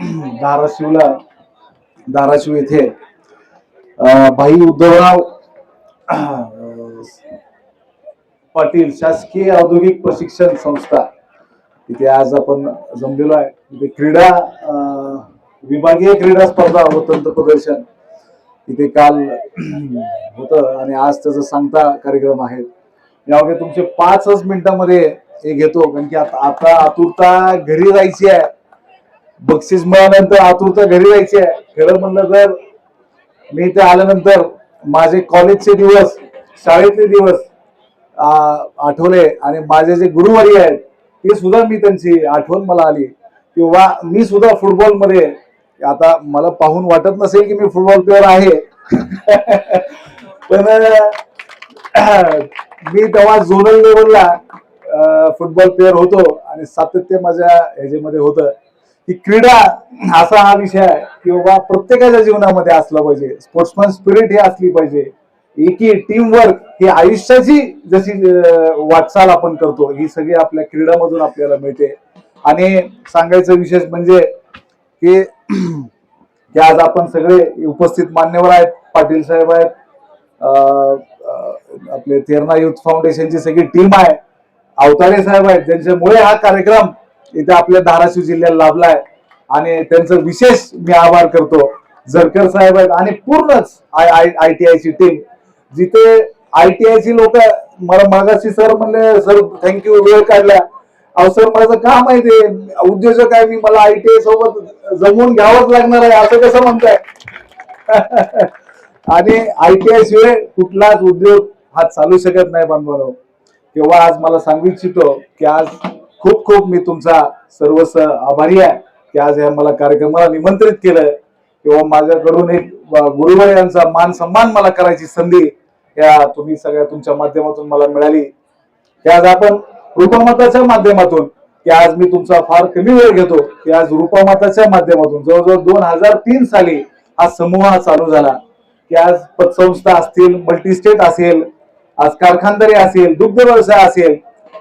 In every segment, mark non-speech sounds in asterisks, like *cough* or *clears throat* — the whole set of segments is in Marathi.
धाराशिवला धाराशिव येथे भाई उद्धवराव पाटील शासकीय औद्योगिक प्रशिक्षण संस्था. तिथे आज आपण जमलेलो आहे. तिथे क्रीडा विभागीय क्रीडा स्पर्धा व तंत्र प्रदर्शन तिथे काल होतं आणि आज त्याचा सांगता कार्यक्रम आहे. यामध्ये तुमचे पाचच मिनिटांमध्ये हे घेतो कारण की आता आता आतुरता घरी जायची आहे. बक्षीस मिळाल्यानंतर आतुरता घरी जायची आहे. खरं म्हणलं तर मी इथे आल्यानंतर माझे कॉलेजचे दिवस शाळेतले दिवस आठवले आणि माझे जे गुरुवारी आहेत ते सुद्धा मी त्यांची आठवण मला आली. किंवा मी सुद्धा फुटबॉलमध्ये आता मला पाहून वाटत नसेल की मी फुटबॉल प्लेअर आहे. पण मी तेव्हा झोनल लेवलला फुटबॉल प्लेअर होतो आणि सातत्य माझ्या ह्याच्यामध्ये होतं. की क्रीडा असा हा विषय आहे की बाबा प्रत्येकाच्या जीवनामध्ये असला पाहिजे. स्पोर्ट्समॅन स्पिरिट ही असली पाहिजे. एकी टीम वर्क ही आयुष्याची जशी वाटचाल आपण करतो ही सगळी आपल्या क्रीडामधून आपल्याला मिळते. आणि सांगायचं विशेष म्हणजे की आज आपण सगळे उपस्थित मान्यवर आहेत. पाटील साहेब आहेत. आपले तेरणा युथ फाउंडेशनची सगळी टीम आहे. अवतारे साहेब आहेत. ज्यांच्यामुळे हा कार्यक्रम इथे आपल्या धाराशिव जिल्ह्याला लाभलाय. आणि त्यांचं विशेष मी आभार करतो. झरकर साहेब आहेत आणि पूर्णच आय आय टी आयची टीम जिथे आय टी आयची लोक मला मागाशी सर म्हणले सर थँक्यू वेळ काढला. अहो सर माझं काम आहे? ते उद्योजक आहे मी मला आय टी आय सोबत जमवून घ्यावंच लागणार आहे असं कसं म्हणताय? *laughs* आणि आय टी आय शिवाय कुठलाच उद्योग हा चालू शकत नाही बांधवानो तेव्हा आज मला सांगू इच्छितो की आज खूप खूप मी तुमचा सर्वस आभारी आहे की आज या मला कार्यक्रमाला निमंत्रित केलं किंवा माझ्याकडून एक गुरुवार यांचा मान सन्मान मला करायची संधी या तुम्ही सगळ्या तुमच्या माध्यमातून मला मिळाली. की आज आपण रूपमताच्या माध्यमातून की आज मी तुमचा फार कमी वेळ घेतो की आज रूपमताच्या माध्यमातून जवळजवळ दोन हजार तीन साली हा समूह चालू झाला. की आज पतसंस्था असतील मल्टीस्टेट असेल आज कारखानदारी असेल दुग्ध व्यवसाय असेल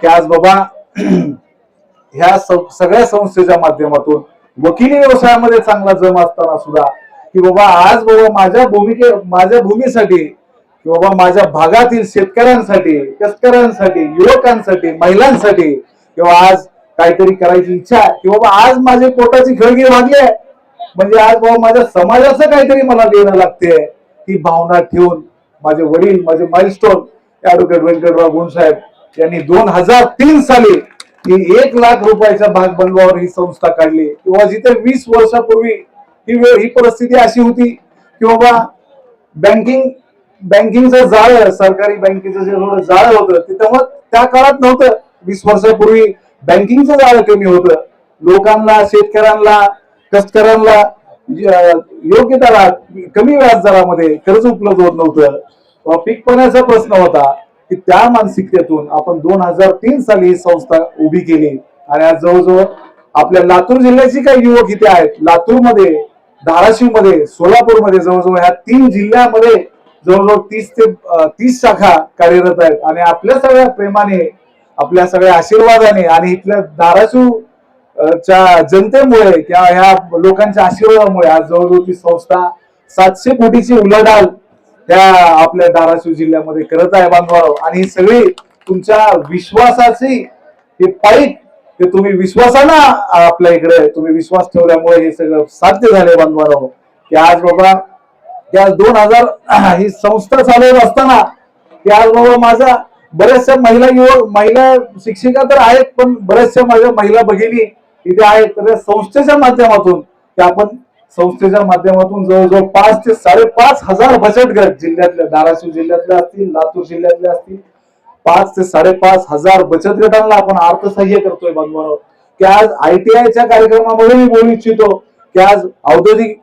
की आज बाबा *clears throat* ह्या सगळ्या संस्थेच्या माध्यमातून वकिली व्यवसायामध्ये चांगला जम असताना सुद्धा की बाबा आज बाबा माझ्या भूमिके माझ्या भूमीसाठी की बाबा माझ्या भागातील शेतकऱ्यांसाठी कष्टकऱ्यांसाठी युवकांसाठी महिलांसाठी किंवा आज काहीतरी करायची इच्छा आहे की बाबा आज माझे पोटाची खळगी भागली आहे. म्हणजे आज बाबा माझ्या समाजाचं काहीतरी मला देणं लागते ही भावना ठेवून माझे वडील माझे माइलस्टोन ऍडव्होकेट व्यंकटराव गुणसाहेब यांनी दोन हजार तीन साली ही एक लाख रुपयाच्या भाग बनवावर ही संस्था काढली. किंवा जिथे वीस वर्षापूर्वी ही वेळ ही परिस्थिती अशी होती की बाबा बँकिंग बँकिंगचं जाळं सरकारी बँकेचं जे थोडं जाळं होतं ते तेव्हा त्या काळात नव्हतं. वीस वर्षापूर्वी बँकिंगचं जाळं कमी होतं. लोकांना शेतकऱ्यांना कष्टकऱ्यांना योग्य दरात कमी व्याज दरामध्ये कर्ज उपलब्ध होत नव्हतं. पीक पाण्याचा प्रश्न होता. की त्या मानसिकतेतून आपण दोन हजार तीन साली ही संस्था उभी केली. आणि आज जवळजवळ आपल्या लातूर जिल्ह्याची काही युवक इथे आहेत. लातूरमध्ये धाराशिवमध्ये सोलापूरमध्ये जवळजवळ ह्या तीन जिल्ह्यामध्ये जवळजवळ तीस ते तीस शाखा कार्यरत आहेत. आणि आपल्या सगळ्या प्रेमाने आपल्या सगळ्या आशीर्वादाने आणि इथल्या धाराशिव च्या जनतेमुळे किंवा ह्या लोकांच्या आशीर्वादामुळे आज जवळजवळ ती संस्था सातशे कोटीची उलाढाल त्या आपल्या धाराशिव जिल्ह्यामध्ये करत आहे बांधवाराव आणि ही सगळी तुमच्या विश्वासाची हे पाईप ते तुम्ही विश्वासानं आपल्या इकडे तुम्ही विश्वास ठेवल्यामुळे हे सगळं साध्य झाले बांधवाराव की आज बाबा त्या दोन हजार *clears throat* ही संस्था चालवत असताना की आज बाबा माझा बऱ्याचशा महिला युवक महिला शिक्षिका तर आहेत पण बऱ्याचशा माझ्या महिला भगिनी इथे आहेत. तर या संस्थेच्या माध्यमातून की आपण संस्थेच्या माध्यमातून जवळजवळ पाच ते साडेपाच हजार बचत गट जिल्ह्यातल्या धाराशिव जिल्ह्यातल्या असतील लातूर जिल्ह्यातले असतील पाच ते साडेपाच हजार बचत गटांना आपण अर्थसहाय्य करतोय बांधवांनो की आज आय टी आयच्या कार्यक्रमामध्ये मी बोलू इच्छितो की आज औद्योगिक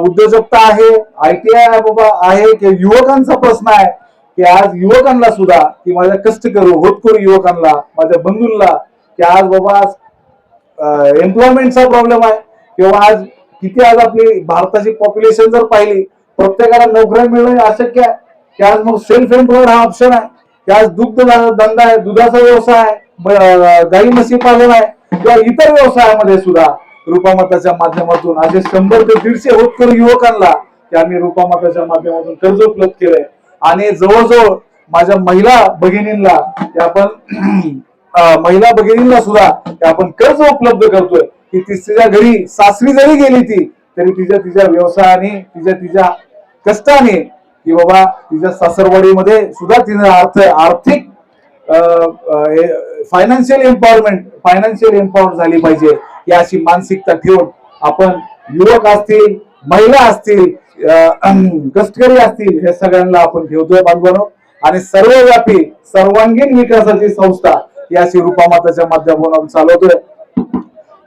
उद्योजकता आहे आय टी आय बाबा आहे की युवकांचा प्रश्न आहे की आज युवकांना सुद्धा की माझ्या कष्टकरू होतकरू युवकांना माझ्या बंधूंना की आज बाबा आज एम्प्लॉयमेंटचा प्रॉब्लेम आहे किंवा आज किती आज आपली भारताची पॉप्युलेशन जर पाहिली प्रत्येकाला नोकऱ्या मिळणं अशक्य आहे. की आज मग सेल्फ एम्प्लॉयड हा ऑप्शन आहे. की आज दुग्ध धंदा आहे दुधाचा व्यवसाय आहे गाई म्हशी पालन आहे किंवा इतर व्यवसायामध्ये सुद्धा रुपामताच्या माध्यमातून असे शंभर ते दीडशे होतकर युवकांना की आम्ही रुपामताच्या माध्यमातून कर्ज उपलब्ध केलंय. आणि जवळजवळ माझ्या महिला भगिनींना आपण *clears throat* महिला भगिनींना सुद्धा आपण कर्ज उपलब्ध करतोय. की ती तिच्या घरी सासरी जरी गेली ती तरी तिच्या तिच्या व्यवसायाने तिच्या तिच्या कष्टाने की बाबा तिच्या सासरवाडीमध्ये सुद्धा तिने अर्थ आर्थिक फायनान्शियल एम्पॉवरमेंट फायनान्शियल एम्पॉवर झाली पाहिजे. ही अशी मानसिकता ठेवून आपण युवक असतील महिला असतील अं, *clears throat* कष्टकरी असतील हे सगळ्यांना आपण ठेवतोय बांधवानो. आणि सर्वव्यापी सर्वांगीण विकासाची संस्था ही अशी रूपामाताच्या माध्यमातून आपण चालवतोय.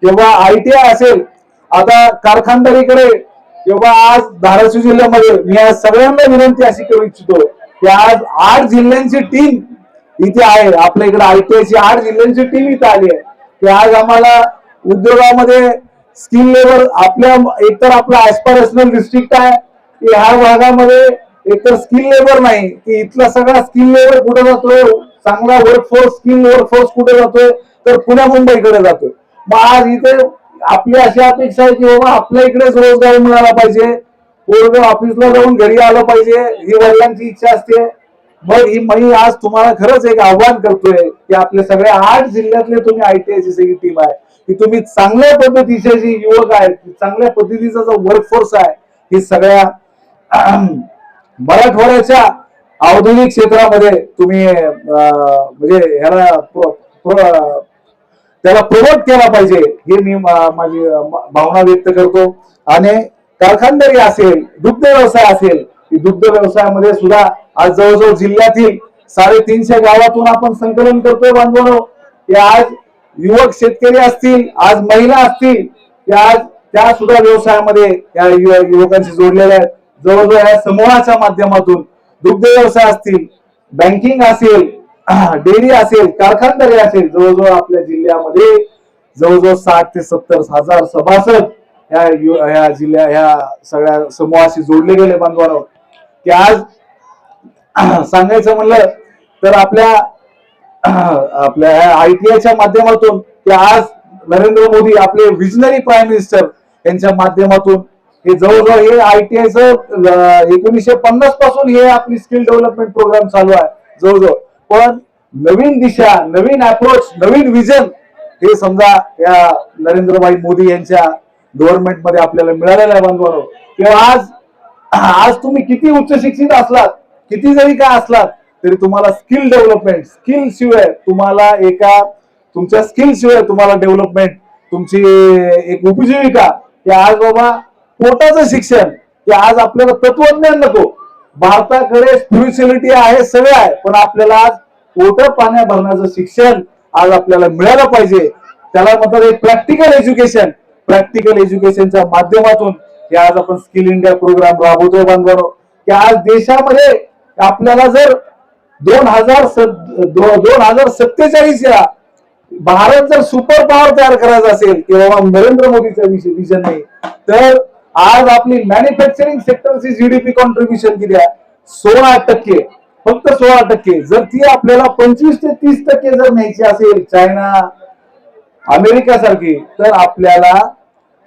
किंवा आयटीआय असेल. आता कारखानदारीकडे किंवा आज धाराशिव जिल्ह्यामध्ये मी आज सगळ्यांना विनंती अशी करू इच्छितो की आज आठ जिल्ह्यांची टीम इथे आहे. आपल्या इकडे आयटीआय ची आठ जिल्ह्यांची टीम इथे आली आहे. की आज आम्हाला उद्योगामध्ये स्किल लेवल आपल्या एकतर आपला ऍस्पारेशनल डिस्ट्रिक्ट आहे की ह्या भागामध्ये एकतर स्किल लेबर नाही की इथला सगळा स्किल लेबर कुठे जातोय? चांगला वर्कफोर्स स्किल वर्कफोर्स कुठे जातोय? तर पुण्या मुंबईकडे जातोय. मग आज इथे आपली अशी अपेक्षा आहे की बाबा आपल्या इकडेच रोजगार मिळाला पाहिजे. पोरग ऑफिसला जाऊन घरी आलं पाहिजे. ही वडिलांची इच्छा असते. मग ही मी आज तुम्हाला खरंच एक आव्हान करतोय की आपल्या सगळ्या आठ जिल्ह्यातले तुम्ही आय टी सगळी टीम आहे. की तुम्ही चांगल्या पद्धतीचे जी युवक आहेत चांगल्या पद्धतीचा जो वर्कफोर्स आहे ही सगळ्या *clears throat* मराठवाड्याच्या औद्योगिक क्षेत्रामध्ये तुम्ही म्हणजे ह्याला त्याला प्रमोट केला पाहिजे हे मी माझी भावना व्यक्त करतो. आणि कारखानदारी असेल दुग्ध व्यवसाय असेल दुग्ध व्यवसायामध्ये सुद्धा आज जवळजवळ जिल्ह्यातील साडेतीनशे गावातून आपण संकलन करतोय बांधवानो. ते आज युवक शेतकरी असतील आज महिला असतील त्या आज त्या सुद्धा व्यवसायामध्ये या युवकांशी जोडलेल्या आहेत. जवळजवळ या समूहाच्या माध्यमातून दुग्ध व्यवसाय असतील बँकिंग असेल *clears throat* डेअरी असेल कारखानदारी असेल जवळजवळ आपल्या जिल्ह्यामध्ये जवळजवळ साठ ते सत्तर हजार सभासद ह्या ह्या जिल्ह्या ह्या सगळ्या समूहाशी जोडले गेले बांधवांवर. की आज *clears throat* सांगायचं म्हणलं तर आपल्या *clears throat* आपल्या आयटीआयच्या माध्यमातून की आज नरेंद्र मोदी आपले विजनरी प्राईम मिनिस्टर यांच्या माध्यमातून हे जवळजवळ हे आयटीआयचं एकोणीसशे पन्नासपासून हे आपली स्किल डेव्हलपमेंट प्रोग्राम चालू आहे जवळजवळ. पण नवीन दिशा नवीन अप्रोच नवीन विजन हे समजा या नरेंद्रभाई मोदी यांच्या गव्हर्नमेंटमध्ये आपल्याला मिळालेलं आहे बांधवानो किंवा आज आज तुम्ही किती उच्च शिक्षित असलात किती जरी काय असलात तरी तुम्हाला स्किल डेव्हलपमेंट स्किल शिवाय तुम्हाला एका तुमच्या स्किल शिवाय तुम्हाला डेव्हलपमेंट तुमची एक उपजीविका की आज बाबा पोटाचं शिक्षण की आज आपल्याला तत्वज्ञान नको. भारताकडे स्पिरिच्युअलिटी आहे सगळं आहे. पण आपल्याला आज पोट पाण्या भरण्याचं शिक्षण आज आपल्याला मिळालं पाहिजे. त्याला म्हणतात प्रॅक्टिकल एज्युकेशन प्रॅक्टिकल एज्युकेशनच्या माध्यमातून हे आज आपण स्किल इंडिया प्रोग्राम राबवतोय बांधवानो. की आज देशामध्ये आपल्याला जर दोन हजार दोन हजार सत्तेचाळीस या भारत जर सुपर पॉवर तयार करायचा असेल किंवा नरेंद्र मोदीचा विजन नाही तर आज आपली मॅन्युफॅक्चरिंग सेक्टरची जीडीपी कॉन्ट्रीब्युशन किती आहे? सोळा टक्के. फक्त सोळा टक्के. जर ती आपल्याला पंचवीस ते तीस टक्के जर न्यायची असेल चायना अमेरिका सारखी तर आपल्याला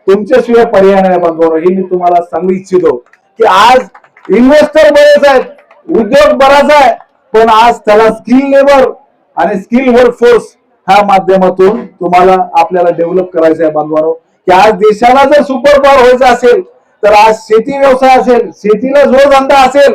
तुमच्याशिवाय पर्याय नाही बांधवणार हे मी तुम्हाला सांगू इच्छितो की आज इन्व्हेस्टर बरेच आहेत उद्योग बराच आहे पण आज त्याला स्किल लेबर आणि स्किल वर्कफोर्स ह्या माध्यमातून तुम्हाला आपल्याला डेव्हलप करायचं आहे बांधवानो की आज देशाला जर सुपर पॉवर व्हायचं असेल तर आज शेती व्यवसाय असेल शेतीला जोडधंदा असेल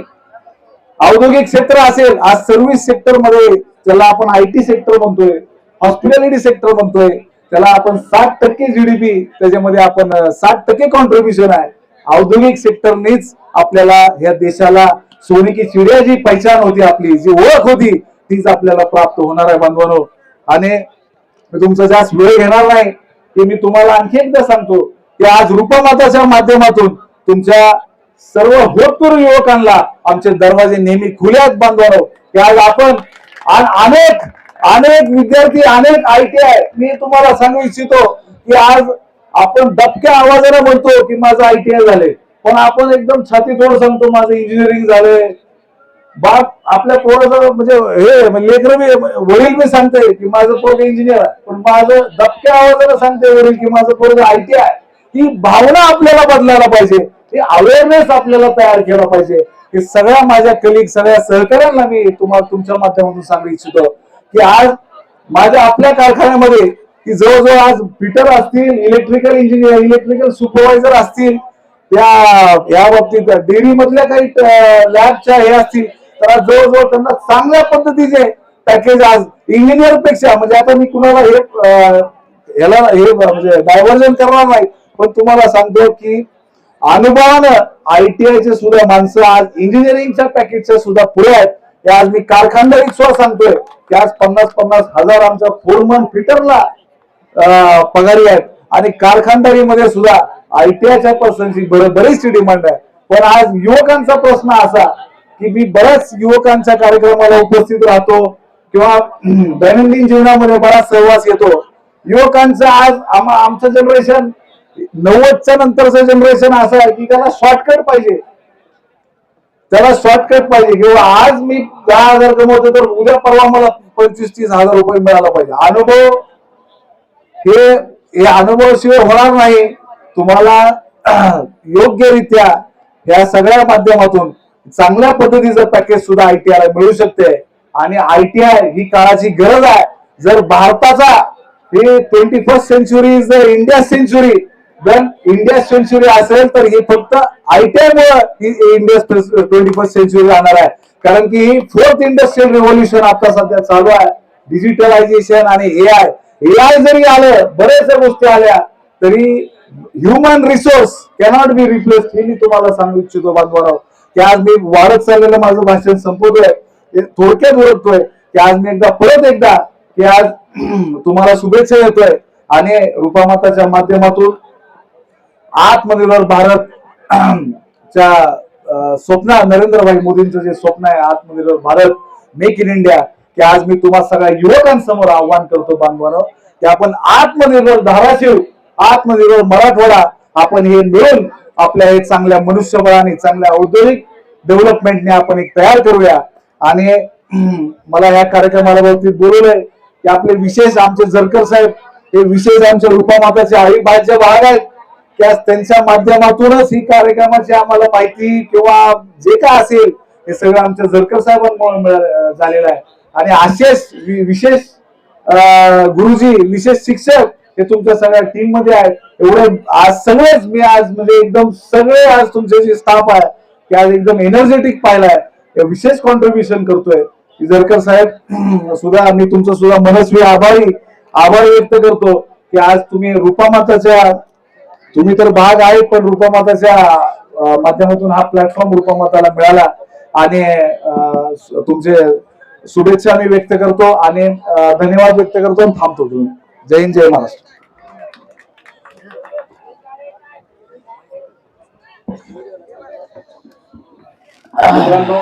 औद्योगिक क्षेत्र असेल आज सर्व्हिस सेक्टरमध्ये त्याला आपण आय टी सेक्टर म्हणतोय हॉस्पिटॅलिटी सेक्टर म्हणतोय त्याला आपण साठ टक्के जीडीपी त्याच्यामध्ये आपण साठ टक्के कॉन्ट्रीब्युशन आहे. औद्योगिक सेक्टरनेच आपल्याला या देशाला सोने की चिडिया जी पहिचान होती आपली जी ओळख होती तीच आपल्याला प्राप्त होणार आहे बांधवानो आणि मी तुमचा जास्त वेळ घेणार नाही की मी तुम्हाला आणखी एकदा सांगतो की आज रूपमाताच्या माध्यमातून तुमच्या सर्व होतपूर युवकांना आमचे दरवाजे नेहमी खुल्यात आहेत की आज आपण अनेक अनेक विद्यार्थी अनेक आय टी आय मी तुम्हाला सांगू इच्छितो की आज आपण दबक्या आवाजाने म्हणतो की माझं आय टी आय झाले पण आपण एकदम छाती थोडं सांगतो माझं इंजिनिअरिंग झालंय. बाप आपल्या पोराचं म्हणजे हे म्हणजे लेकर मी वडील मी सांगते की माझं पोरग इंजिनियर आहे. पण माझं दबक्या आवाजाला सांगते वडील की माझं पोरग आयटी आहे. ही भावना आपल्याला बदलायला पाहिजे. हे अवेअरनेस आपल्याला तयार केला पाहिजे. हे सगळ्या माझ्या कलिग सगळ्या सहकार्यांना मी तुम्हाला तुमच्या माध्यमातून सांगू इच्छितो की आज माझ्या आपल्या कारखान्यामध्ये की जवळजवळ आज फिटर असतील इलेक्ट्रिकल इंजिनियर इलेक्ट्रिकल सुपरवायझर असतील त्या या बाबतीत डेअरी मधल्या काही लॅबच्या हे असतील तर आज जवळजवळ त्यांना चांगल्या पद्धतीचे पॅकेज आज इंजिनियरपेक्षा म्हणजे आता मी कुणाला हे याला हे म्हणजे डायव्हर्जन करणार नाही पण तुम्हाला सांगतो की अनुभवानं आयटीआयचे सुद्धा माणसं आज इंजिनिअरिंगच्या पॅकेजच्या सुद्धा पुढे आहेत. हे आज मी कारखानदारी सुद्धा सांगतोय की आज पन्नास पन्नास हजार आमच्या फोरमन फिटरला पगारी आहेत. आणि कारखानदारीमध्ये सुद्धा आयटीआयच्या पर्सनची बरीचशी डिमांड आहे. पण आज युवकांचा प्रश्न असा की मी बऱ्याच युवकांच्या कार्यक्रमाला उपस्थित राहतो किंवा दैनंदिन जीवनामध्ये बराच सहवास येतो युवकांचं आज आमचं जनरेशन नव्वदच्या नंतरचं जनरेशन असं आहे की त्याला शॉर्टकट पाहिजे. त्याला शॉर्टकट पाहिजे. किंवा आज मी दहा हजार कमवतो तर उद्या परवा मला पंचवीस तीस हजार रुपये मिळाला पाहिजे. अनुभव हे हे अनुभवाशिवाय होणार नाही. तुम्हाला *clears throat* योग्यरित्या या सगळ्या माध्यमातून चांगल्या पद्धतीचं पॅकेज सुद्धा आयटीआय मिळू शकते. आणि आयटीआय ही काळाची गरज आहे. जर भारताचा हे twenty first century is the India century जर इंडिया सेंचुरी असेल तर ही फक्त आयटीआय मुळे ही इंडिया ट्वेंटी फर्स्ट सेंचुरी राहणार आहे. कारण की ही फोर्थ इंडस्ट्रियल रिव्होल्युशन आता सध्या चालू आहे. डिजिटलायझेशन आणि एआय एआय जरी आलं बऱ्याचशा गोष्टी आल्या तरी human resource cannot be replace हे मी तुम्हाला सांगू इच्छितो बांधवाराव की आज मी वाढत चाललेलं माझं भाषण संपवतोय. थोडक्यात ओळखतोय की आज मी एकदा परत एकदा की आज *clears throat* तुम्हाला शुभेच्छा देतोय. आणि रुपामाताच्या माध्यमातून आत्मनिर्भर भारत *clears throat* च्या स्वप्न नरेंद्रभाई मोदींचं जे स्वप्न आहे आत्मनिर्भर भारत मेक इन इंडिया की आज मी तुम्हा सगळ्या युवकांसमोर आव्हान करतो बांधवानं की आपण आत्मनिर्भर धाराशिव आत्मनिर्भर मराठवाडा आपण हे मिळून आपल्या हे चांगल्या मनुष्यबळाने चांगल्या औद्योगिक डेव्हलपमेंटने आपण एक तयार करूया. आणि *clears throat* मला या कार्यक्रमाला बाबतीत बोलवलंय की आपले विशेष आमचे जरकर साहेब हे विशेष आमच्या रुपामाताचे अविभाज्य भाग आहेत की आज त्यांच्या माध्यमातूनच ही कार्यक्रमाची आम्हाला माहिती किंवा जे काय असेल हे सगळं आमच्या जरकर साहेबांमुळे झालेलं आहे. आणि असेच वि- विशेष अं, गुरुजी विशेष शिक्षक हे तुमच्या सगळ्या टीममध्ये आहेत एवढे आज सगळेच मी आज म्हणजे एकदम सगळे आज तुमचे जे स्टाफ आहे की आज एकदम एनर्जेटिक पाहिलाय विशेष कॉन्ट्रीब्युशन करतोय. की जरकर साहेब *clears throat* सुद्धा मी तुमचं सुद्धा मनस्वी आभारी आभार व्यक्त करतो की आज तुम्ही रूपामाताच्या तुम्ही तर भाग आहे पण रूपामाताच्या माध्यमातून हा प्लॅटफॉर्म रूपामाताला मिळाला. आणि तुमचे शुभेच्छा मी व्यक्त करतो आणि धन्यवाद व्यक्त करतो आणि थांबतो तुम्ही. जय हिंद जय महाराष्ट्र. मित्रांनो